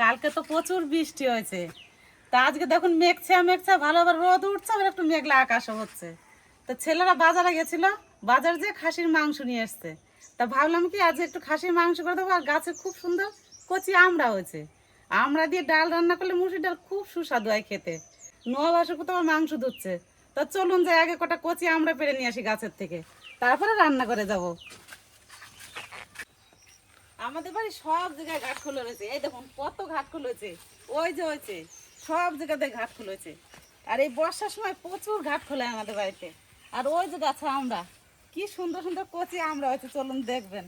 কালকে তো প্রচুর বৃষ্টি হয়েছে। তা আজকে দেখুন মেঘছা মেঘছা, ভালো আবার রোদ উঠছে, আবার একটু মেঘলা আকাশও হচ্ছে। তো ছেলেরা বাজারে গেছিল, বাজার যে খাসির মাংস নিয়ে এসছে। তা ভাবলাম কি আজ একটু খাসির মাংস করে দেবো, আর গাছে খুব সুন্দর কচি আমড়া হয়েছে। আমড়া দিয়ে ডাল রান্না করলে মুসুর ডাল খুব সুস্বাদু হয় খেতে। নোয়া বাসে কোথাও আবার মাংস ধুচ্ছে তা চলুন যে আগে কটা কচি আমড়া পেরে নিয়ে আসি গাছের থেকে। তারপরে রান্না করে যাব। আমাদের বাড়ি সব জায়গায় ঘাট খুলে রয়েছে। এই দেখুন কত ঘাট খুলেছে ওই যে হয়েছে সব জায়গাতে ঘাট খুলেছে আর এই বর্ষার সময় প্রচুর ঘাট খোলে আমাদের বাড়িতে। আর ওই যে গাছ আমরা কি সুন্দর সুন্দর কচি আমরা হয়েছে চলুন দেখবেন।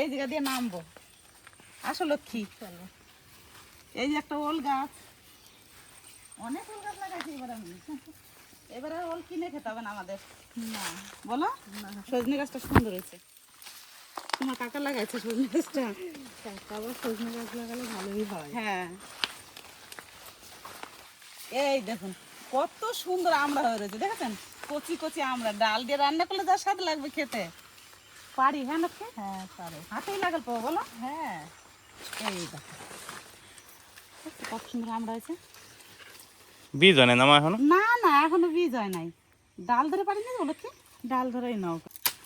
এই জায়গা দিয়ে নামবো। আসো লক্ষ্মী। চলো। এই যে একটা ওল গাছ। অনেক ওল গাছ লাগাইছি এবার আমি। এবারে ওল কিনে খেতে হবে না আমাদের। না। বলো? সজনে গাছটা সুন্দর হয়েছে। তোমার কাকা লাগাইছে সজনে গাছটা? কাকা আবার সজনে গাছ লাগালে ভালোই হয়। হ্যাঁ। এই দেখুন কত সুন্দর আমড়া হয়ে রয়েছে দেখেছেন? কচি কচি আমড়া ডাল দিয়ে রান্না করলে যা স্বাদ লাগবে খেতে। পারি হ্যাঁ হ্যাঁ পারে। হাতেই লাগাল পাবো বলো। হ্যাঁ এই দেখো কত সুন্দর আমড়া হয়েছে বীজ হয় না এখনও? না না এখনও বীজ হয় নাই। ডাল ধরে পারিনি তো লক্ষ্মী ডাল ধরেই নাও।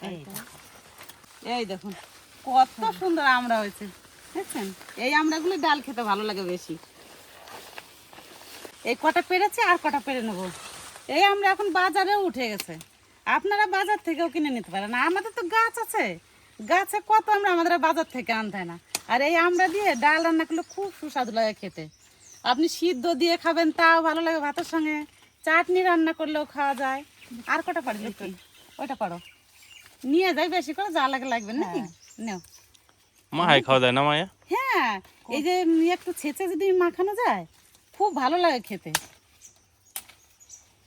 এই দেখো। এই দেখুন কত সুন্দর আমড়া হয়েছে। দেখছেন? এই আমড়াগুলো ডাল খেতে ভালো লাগে বেশি। এই কটা পেরেছে আর কটা পেরে নেব। এই আমরা এখন বাজারে উঠে গেছে। আপনারা বাজার থেকেও কিনে নিতে পারেন। আমাদের তো গাছ আছে। গাছে কত আমরা আমাদের বাজার থেকে আনতে না। আর এই আমরা দিয়ে ডাল রান্না করলে খুব সুস্বাদু লাগে খেতে। আপনি সিদ্ধ দিয়ে খাবেন তাও ভালো লাগে ভাতের সঙ্গে। চাটনি রান্না করলেও খাওয়া যায়। আর কটা পারি লক্ষ্মী ওইটা পারো। নিয়ে যাই বেশি করে যা লাগে লাগবে নাকি? নেও। মা হাই খাওয়া যায় না মায়া? হ্যাঁ এই যে একটু ছেঁচে যদি মাখানো যায় খুব ভালো লাগে খেতে।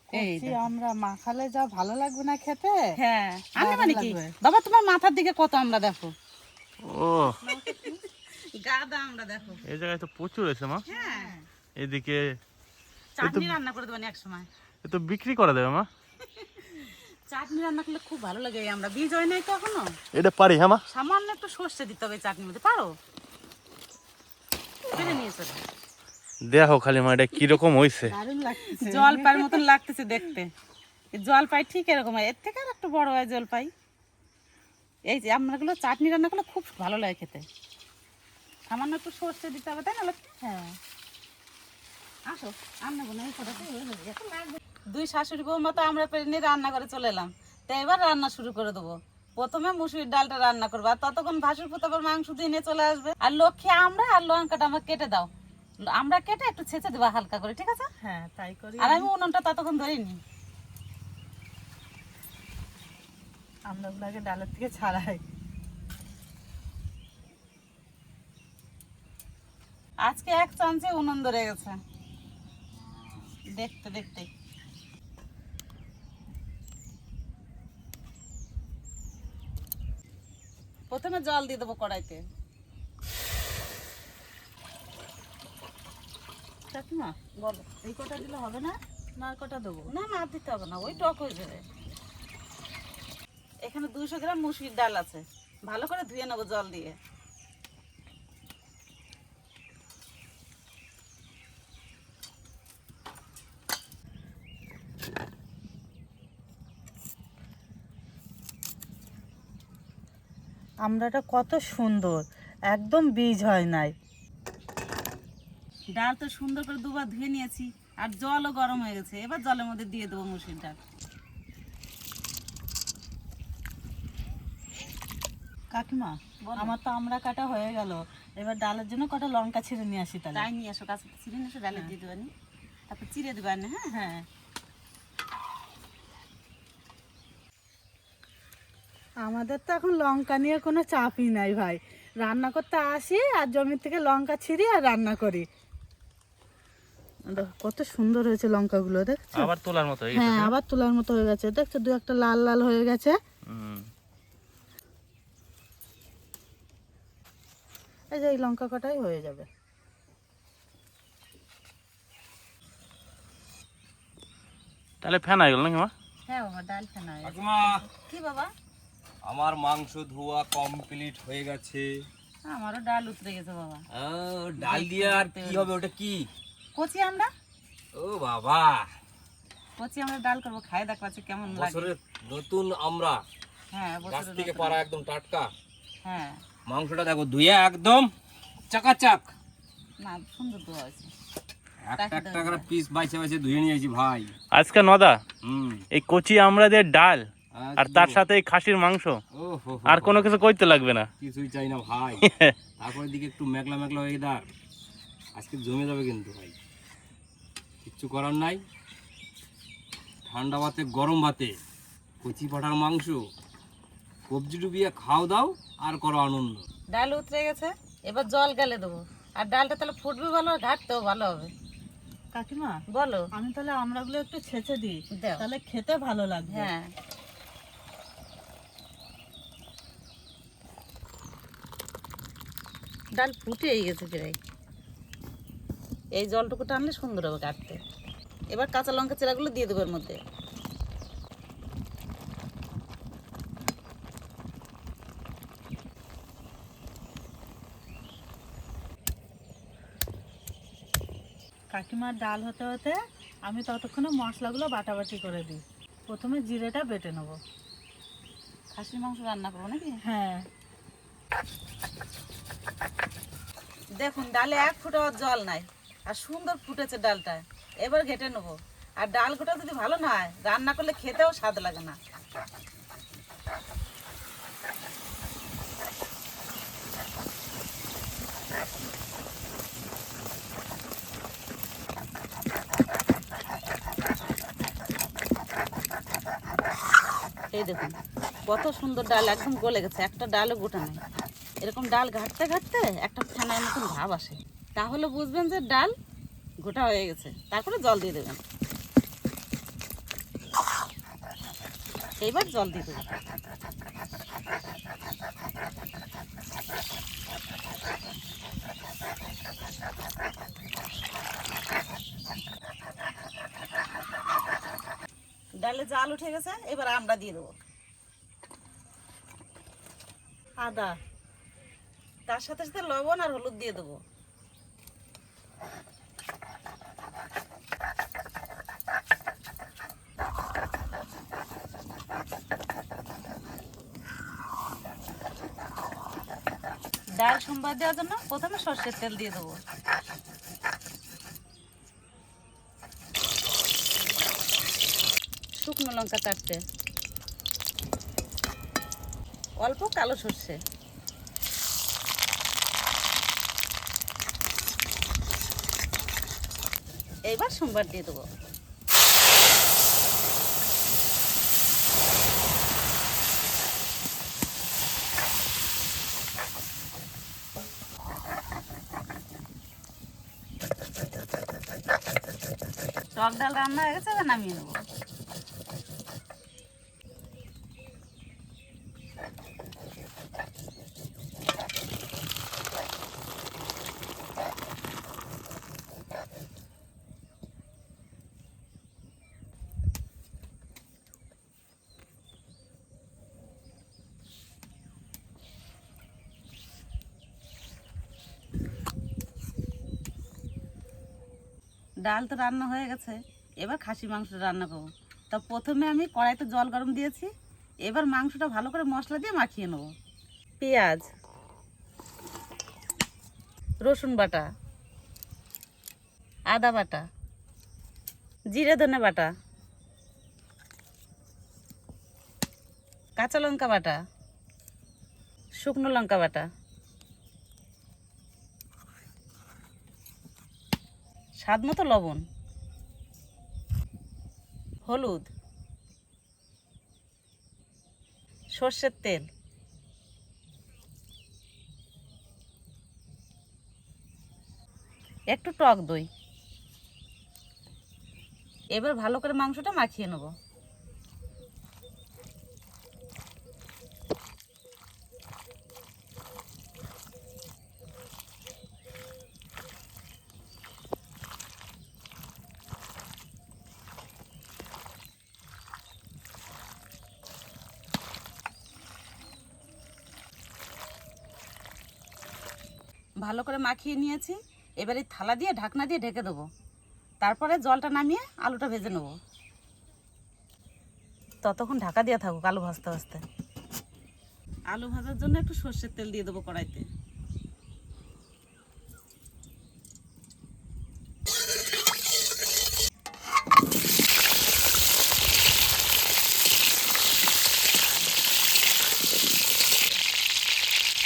এই আমরা মাখালে যা ভালো লাগবে না খেতে হ্যাঁ আমি মানে কি। বাবা তোমার মাথার দিকে কত আমরা দেখো? ও গাদা আমরা দেখো। এই জায়গায় তো প্রচুর আছে মা। হ্যাঁ। এদিকে চাটনি রান্না করে দেবেন এক সময় এ তো বিক্রি করা দেবে মা। চাটনি রান্না করলে খুব ভালো লাগে আমরা বীজ হয় নাই কখনো এটা পারি হ্যাঁ মা। সামান্য একটু সর্ষে দিতে হবে চাটনির মধ্যে পারো? পেরে নিয়েছো? দেখো খালি মা এটা কীরকম হয়েছে জলপাইয়ের মতন লাগতেছে দেখতে। জলপাই ঠিক এরকম হয় এর থেকে আর একটু বড় হয় জলপাই। এই যে আপনাগুলো চাটনি রান্না করলে খুব ভালো লাগে খেতে। সামান্য একটু সর্ষে দিতে হবে তাই না? হ্যাঁ। আসো রান্না বান্না এই এখন লাগবে। দুই শাশুড়ি বৌমা তো আমরা পেরে নিয়ে রান্না করে চলে এলাম। তো এবার রান্না শুরু করে দেবো। প্রথমে মুসুরির ডালটা রান্না করব আর ততক্ষণ ভাসুর পুত আবার মাংস দিয়ে নিয়ে চলে আসবে। আর লক্ষ্মী আমরা আর লঙ্কাটা আমার কেটে দাও। আমরা কেটে একটু ছেঁচে দেবো হালকা করে ঠিক আছে? হ্যাঁ তাই করি আর আমি। উনুনটা ততক্ষণ ধরিনি আমরা ওগুলোকে ডালের থেকে ছাড়াই। আজকে এক চান্সে উনুন ধরে গেছে। দেখতে দেখতে। প্রথমে জল দিয়ে দেবো কড়াইতে। কাকিমা বলো এই কটা দিলে হবে না? না কটা দেবো? না না দিতে হবে না ওই টক হয়ে যাবে। এখানে দুশো গ্রাম মুসুরির ডাল আছে। ভালো করে ধুয়ে নেব জল দিয়ে। আমরাটা কত সুন্দর। একদম বীজ হয় নাই। ডাল তো সুন্দর করে দুবার ধুয়ে নিয়েছি আর জলও গরম হয়ে গেছে। এবার জলের মধ্যে দিয়ে দেবো মুসুরির ডাল। কাকিমা আমার তো আমরা কাটা হয়ে গেল। এবার ডালের জন্য কটা লঙ্কা ছিঁড়ে নিয়ে আসি তাহলে। তাই নিয়ে আসো কাছে চিড়ে নিয়ে এসো ডালে দিয়ে দেবানি। তারপর চিড়ে দেবেন হ্যাঁ? হ্যাঁ। আমাদের তো এখন লঙ্কা নিয়ে কোনো চাপই নাই ভাই। রান্না করতে আসি আর জমির থেকে লঙ্কা ছিঁড়ি আর রান্না করি। দেখো, কত সুন্দর হয়েছে লঙ্কাগুলো দেখছ? আবার তোলার মতো হয়ে হ্যাঁ আবার তোলার মতো হয়ে গেছে। দেখছ দু একটা লাল লাল হয়ে গেছে। এই যে এই লঙ্কা কটাই হয়ে যাবে। তাহলে ফ্যান হয়ে গেল নাকি মা? হ্যাঁ বাবা ডাল হয়ে। কি বাবা? আমার মাংস ধোয়া কমপ্লিট হয়ে গেছে। আমারও ডাল উতরে গেছে বাবা। আহ, ডাল দিয়ে আর কি হবে ওটা কি? কচি আমরা? ও বাবা। কচি আমরা ডাল করব খাই দেখ পাচ্ছি কেমন লাগে। বছরের নতুন আমরা। হ্যাঁ গাছ বছরের থেকে। পারা একদম টাটকা। হ্যাঁ। মাংসটা দেখো ধুয়ে একদম চাকাচাক। না সুন্দর তো হয়েছে। একটা একটা করে পিস বাইছে বাইছে ধুয়ে নিয়েছি ভাই। আজকে নদা হুম। এই কচি আমরা দিয়ে ডাল। আর তার সাথে এই খাসির মাংস। আর কোনো কিছু করতে লাগবে না। কিছুই চাই না ভাই। তারপরে দিকে একটু মেঘলা মেঘলা ওয়েদার আজকে জমে যাবে কিন্তু ভাই। কিচ্ছু করার নাই। ঠান্ডা ভাতে গরম ভাতে। কচি পাঠার মাংস। কবজি ডুবিয়ে খাও দাও আর করো আনন্দ। ডাল উতরে গেছে। এবার জল গেলে দেবো। আর ডালটা তাহলে ফুটবে ভালো আর ঘাটতেও ভালো হবে। কাকিমা বলো। আমি তাহলে আমড়াগুলো একটু ছেঁচে দিই। তাহলে খেতে ভালো লাগবে। হ্যাঁ। ডাল ফুটেই গেছে প্রায়। এই জলটুকু টানলে সুন্দর হবে কাটতে। এবার কাঁচা লঙ্কা চেরাগুলো দিয়ে দেবো এর মধ্যে। কাকিমার ডাল হতে হতে আমি ততক্ষণে মশলাগুলো বাটাবাটি করে দিই। প্রথমে জিরেটা বেটে নেব। খাসির মাংস রান্না করব নাকি? হ্যাঁ। দেখুন, ডালে এক ফুটাও জল নাই, আর সুন্দর ফুটেছে ডালটা। এবার ঘেটে নেব। আর ডাল গোটা যদি ভালো না হয় রান্না করলে খেতেও স্বাদ লাগে না। এই দেখুন, কত সুন্দর ডাল একদম গলে গেছে, একটা ডালও গোটা নেই। এরকম ডাল ঘাটতে ঘাটতে একটা ফেনার মতন ভাব আসে। তাহলে বুঝবেন যে ডাল গোটা হয়ে গেছে। তারপরে জল দিয়ে দেবেন। এইবার জল দিয়ে দেবেন। ডালে জাল উঠে গেছে, এবার আমরা দিয়ে দেবো। আদা। তার সাথে সাথে লবণ আর হলুদ দিয়ে দেবো। ডাল সোমবার দেওয়ার জন্য প্রথমে সর্ষের তেল দিয়ে দেবো। শুকনো লঙ্কা চারটে অল্প কালো সর্ষে। এইবার সোমবার দিয়ে দেবো। টক ডাল রান্না হয়ে গেছে নামিয়ে নেব। ডাল তো রান্না হয়ে গেছে, এবার খাসি মাংস রান্না করব। তা প্রথমে আমি কড়াইতে জল গরম দিয়েছি, এবার মাংসটা ভালো করে মশলা দিয়ে মাখিয়ে নেব। পেঁয়াজ, রসুন বাটা, আদা বাটা, জিরে ধনে বাটা, কাঁচা লঙ্কা বাটা, শুকনো লঙ্কা বাটা। স্বাদ মতো লবণ, হলুদ, সর্ষের তেল, একটু টক দই। এবার ভালো করে মাংসটা মাখিয়ে নেব। ভালো করে মাখিয়ে নিয়েছি। এবারে থালা দিয়ে, ঢাকনা দিয়ে ঢেকে দেবো। তারপরে জলটা নামিয়ে আলুটা ভেজে নেব। ততক্ষণ ঢাকা দিয়ে থাকুক আলু ভাজতে ভাজতে। আলু ভাজার জন্য একটু সর্ষের তেল দিয়ে দেবো কড়াইতে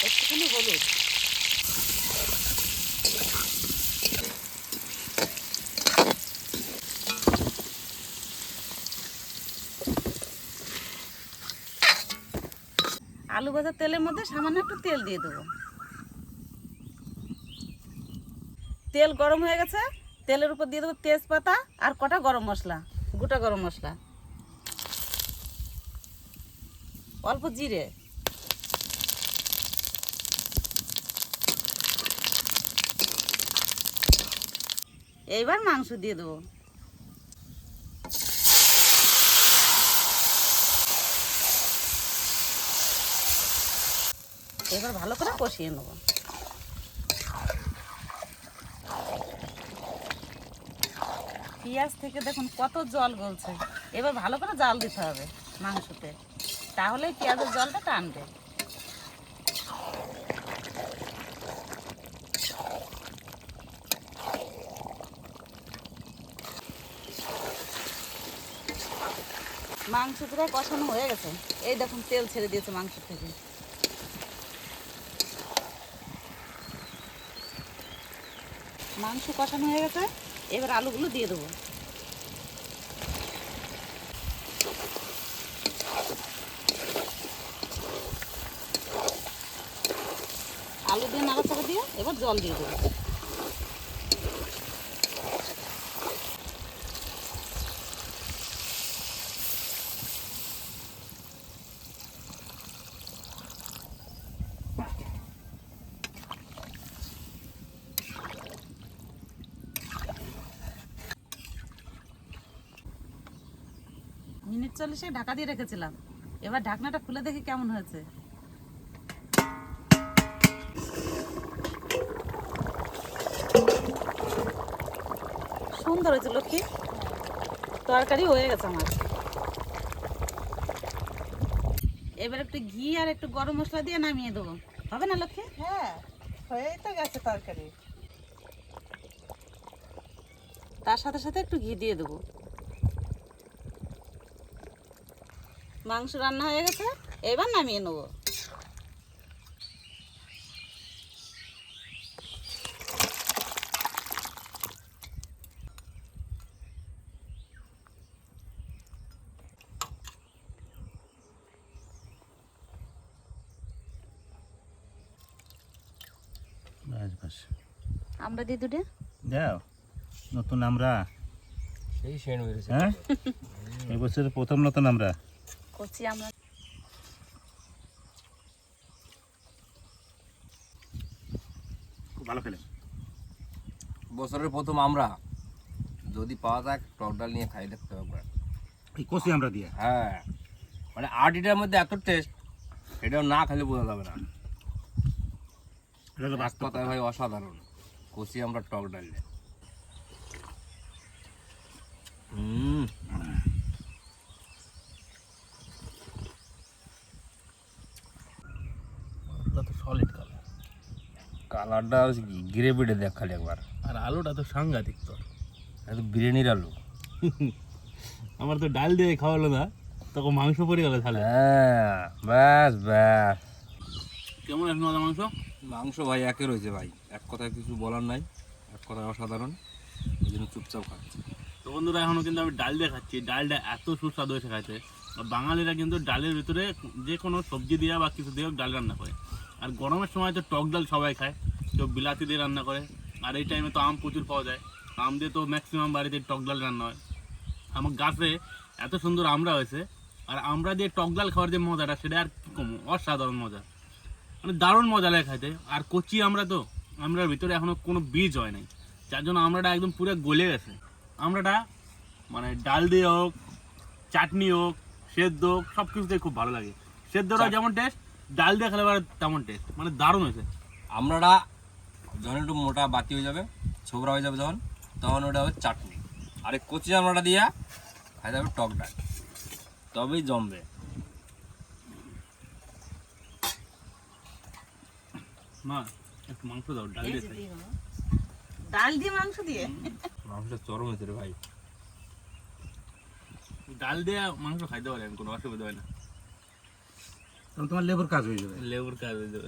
একটুখানি হলুদ ভাজার তেলের মধ্যে সামান্য একটু তেল দিয়ে দেবো। তেল গরম হয়ে গেছে, তেলের উপর দিয়ে দেবো তেজপাতা আর কটা গরম মশলা, গোটা গরম মশলা। অল্প জিরে। এইবার মাংস দিয়ে দেবো। এবার ভালো করে কষিয়ে নেব। পেঁয়াজ থেকে দেখুন কত জল গলছে। এবার ভালো করে জাল দিতে হবে মাংসতে। তাহলে পেঁয়াজের জলটা টানবে। মাংস প্রায় কষানো হয়ে গেছে। এই দেখুন তেল ছেড়ে দিয়েছে মাংস থেকে। মাংস কষানো হয়ে গেছে। এবার আলুগুলো দিয়ে দেবো। আলু দিয়ে নাড়াচাড়া দিয়ে এবার জল দিয়ে দেবো। মিনিট চল্লিশে ঢাকা দিয়ে রেখেছিলাম। এবার ঢাকনাটা খুলে দেখি কেমন হয়েছে। সুন্দর হয়েছে লক্ষ্মী। তরকারি হয়ে গেছে আমার। এবার একটু ঘি আর একটু গরম মশলা দিয়ে নামিয়ে দেবো। হবে না লক্ষ্মী? হ্যাঁ হয়েই তো গেছে তরকারি। তার সাথে সাথে একটু ঘি দিয়ে দেবো। মাংস রান্না হয়ে গেছে এবার নামিয়ে নেব। আমরা দিয়ে দুটে? যাও নতুন আমরা। সেই বেরিয়েছে হ্যাঁ? এবছর প্রথম নতুন আমরা। করছি আমরা। খুব ভালো খেলে বছরের প্রথম আমরা। যদি পাওয়া যায় টক ডাল নিয়ে খাই দেখতে হবে একবার। এই কষি আমরা দিয়ে? হ্যাঁ। মানে আটিটার মধ্যে এত টেস্ট এটাও না খেলে বোঝা যাবে না। এটা তো বাস্তব ভাই অসাধারণ। কষি আমরা টক ডাল দিয়ে হুম কথা তো সলিড কালার কালারটা গ্রেভিটা দেখ খালি একবার। আর আলুটা তো সাংঘাতিক তোর। এটা তো বিরিয়ানির আলু। আমার তো ডাল দিয়ে খাওয়ালো না তখন মাংস পড়ে গেল তাহলে। হ্যাঁ ব্যাস ব্যাস। কেমন আছে নদা মাংস? মাংস ভাই একে রয়েছে ভাই। এক কথায় কিছু বলার নাই এক কথায় অসাধারণ। ওই জন্য চুপচাপ খাচ্ছি। তো বন্ধুরা এখনও কিন্তু আমি ডাল দিয়ে খাচ্ছি। ডালটা এত সুস্বাদু হয়েছে খাইতে। আর বাঙালিরা কিন্তু ডালের ভিতরে যে কোনো সবজি দিয়ে বা কিছু দিয়ে ডাল রান্না করে। আর গরমের সময় তো টক ডাল সবাই খায় কেউ বিলাতি দিয়ে রান্না করে। আর এই টাইমে তো আম প্রচুর পাওয়া যায়। আম দিয়ে তো ম্যাক্সিমাম বাড়িতে টক ডাল রান্না হয়। আমার গাছে এত সুন্দর আমরা হয়েছে আর আমরা দিয়ে টক ডাল খাওয়ার যে মজাটা সেটা আর কি কম? অসাধারণ মজা। মানে দারুণ মজা লাগে খাইতে। আর কচি আমরা তো আমরার ভিতরে এখনও কোনো বীজ হয় নাই। যার জন্য আমরাটা একদম পুরো গলে গেছে। আমরাটা মানে ডাল দিয়ে হোক চাটনি হোক সেদ্ধ হোক সব কিছুতেই খুব ভালো লাগে। সেদ্ধটা যেমন টেস্ট ডাল দিয়ে খেলে আবার তেমন টেস্ট মানে দারুণ হয়েছে। আমরাটা যখন একটু মোটা বাতি হয়ে যাবে ছোবরা হয়ে যাবে যখন তখন ওটা হবে চাটনি। আর এই কচি চামড়াটা দিয়া খাই যাবে টক ডাল। তবেই জমবে। মা একটু মাংস দাও ডাল দিয়ে। ডাল দিয়ে মাংস দিয়ে? মাংসটা চরম হয়েছে রে ভাই। ডাল দিয়ে মাংস খাইতে পারি আমি কোনো অসুবিধা হয় না। তখন তোমার লেবুর কাজ হয়ে যাবে। লেবুর কাজ হয়ে যাবে।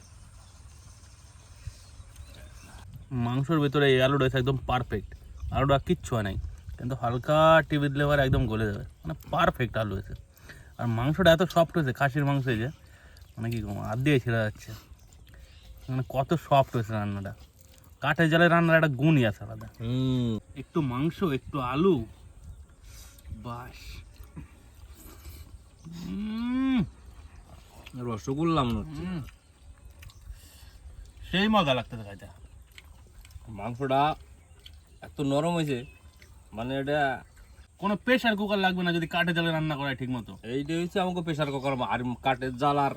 মাংসর ভেতরে এই আলুটা একদম পারফেক্ট আলুটা কিচ্ছু হয় নাই। কিন্তু হালকা টিভি দিলে একদম গলে যাবে। মানে পারফেক্ট আলু হয়েছে। আর মাংসটা এত সফট হয়েছে খাসির মাংস এই যে মানে কি হাত দিয়ে ছেড়ে যাচ্ছে। মানে কত সফট হয়েছে রান্নাটা। কাঠের জালে রান্নার একটা গুণই আছে আলাদা। হুম। একটু মাংস একটু আলু বাস। উম, রসগোল্লা মনে হচ্ছে। সেই মজা লাগতেছে খাইতে। মাংসটা এত নরম হয়েছে মানে এটা কোনো প্রেশার কুকার লাগবে না যদি কাঠে জালে রান্না করা ঠিক মতো এইটা হচ্ছে আমাকে প্রেশার কুকার আর কাঠের জাল আর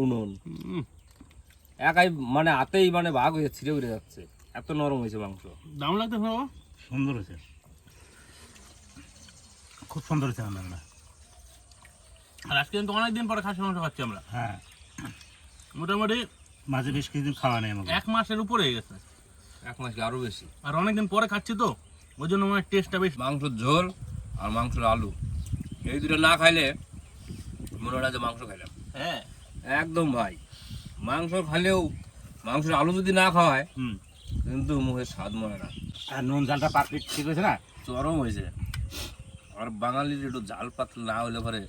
উনুন একাই মানে হাতেই মানে ভাগ হয়ে ছিঁড়ে উড়ে যাচ্ছে। এত নরম হয়েছে মাংস। দাম লাগতেছে বাবা? সুন্দর হয়েছে। খুব সুন্দর হয়েছে রান্নাটা। আর আজকে কিন্তু অনেকদিন পরে খাসি মাংস খাচ্ছি আমরা। হ্যাঁ। মোটামুটি মাঝে বেশ কিছুদিন খাওয়া নেই আমাকে এক মাসের উপরে হয়ে গেছে। এক মাস কি আরও বেশি। আর অনেকদিন পরে খাচ্ছি তো ওই জন্য আমার টেস্টটা বেশ মাংসের ঝোল আর মাংসের আলু। এই দুটো না খাইলে মনে হয় না যে মাংস খাইলাম। হ্যাঁ। একদম ভাই। মাংস খাইলেও মাংসের আলু যদি না খাওয়ায় হুম। কিন্তু মুখের স্বাদ মনে না। আর নুন জালটা পারফেক্ট ঠিক হয়েছে না? চরম হয়েছে। আর বাঙালির একটু জাল পাতলা না হলে পরে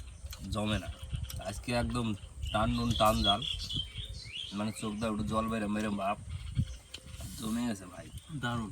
জমে না। আজকে একদম টান নুন, টান জাল। মানে চোখ দা একটু জল বেড়ে মেরে বাপ জমে গেছে ভাই, দারুণ।